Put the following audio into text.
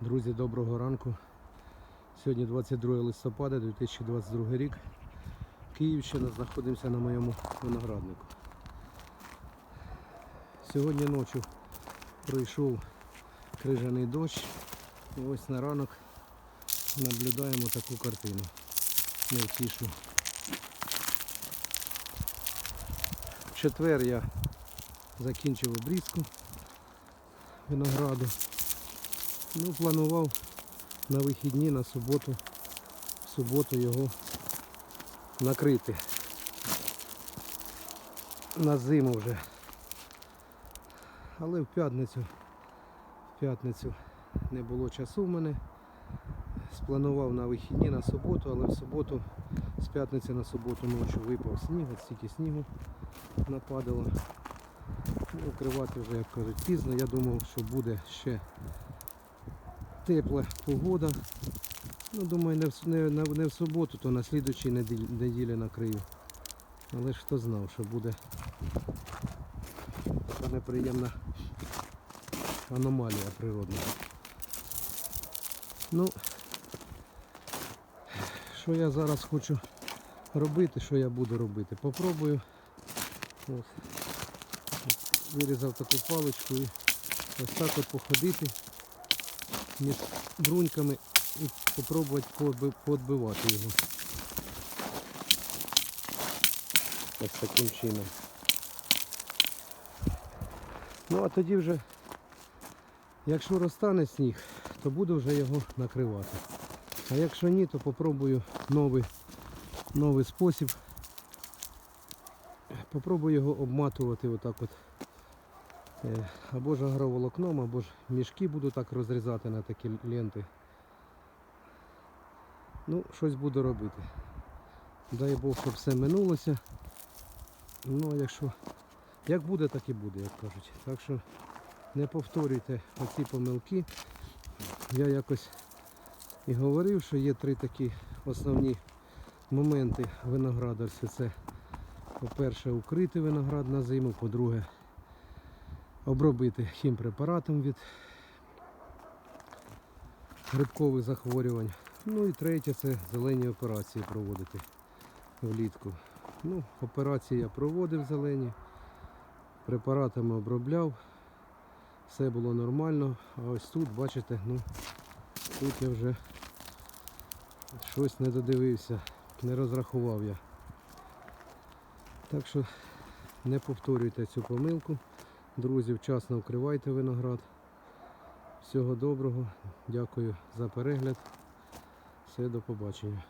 Друзі, доброго ранку. Сьогодні 22 листопада 2022 рік. Київщина, знаходимося на моєму винограднику. Сьогодні ночі пройшов крижаний дощ. І ось на ранок наблюдаємо таку картину. Невтішну. В четвер я закінчив обрізку винограду. Ну, планував на вихідні, на суботу, в суботу його накрити. На зиму вже. Але в п'ятницю, в п'ятницю не було часу в мене. Спланував на вихідні на суботу, але в суботу, з п'ятниці на суботу ночі випав сніг, стільки снігу нападало. Ну, Укривати вже, як кажуть, пізно. Я думав, що буде ще тепла погода. Ну, думаю, не в, не, не в суботу, то на слідучій неділі, накрию. Але ж хто знав, що буде така неприємна аномалія природна. Ну, що я зараз хочу робити, що я буду робити? Попробую. От. Вирізав таку паличку і ось так от походити між бруньками і спробувати подби- подбивати його. Ось таким чином. Ну а тоді вже, якщо розтане сніг, то буду вже його накривати. А якщо ні, то попробую новий, новий спосіб. Попробую його обматувати отак от. Е, Або ж агроволокном, або ж мішки буду так розрізати на такі ленти. Ну, щось буду робити. Дай Бог, щоб все минулося. Ну, якщо як буде, так і буде, як кажуть. Так що не повторюйте оці помилки. Я якось і говорив, що є три такі основні моменти виноградарства. Це, по-перше, укрити виноград на зиму, по-друге, обробити хімпрепаратом від грибкових захворювань. Ну і третє це зелені операції проводити влітку. Ну, операції я проводив зелені, препаратами обробляв, все було нормально. А ось тут, бачите, ну тут я вже щось не додивився, не розрахував я. Так що не повторюйте цю помилку. Друзі, вчасно вкривайте виноград. Всього доброго. Дякую за перегляд. Все, до побачення.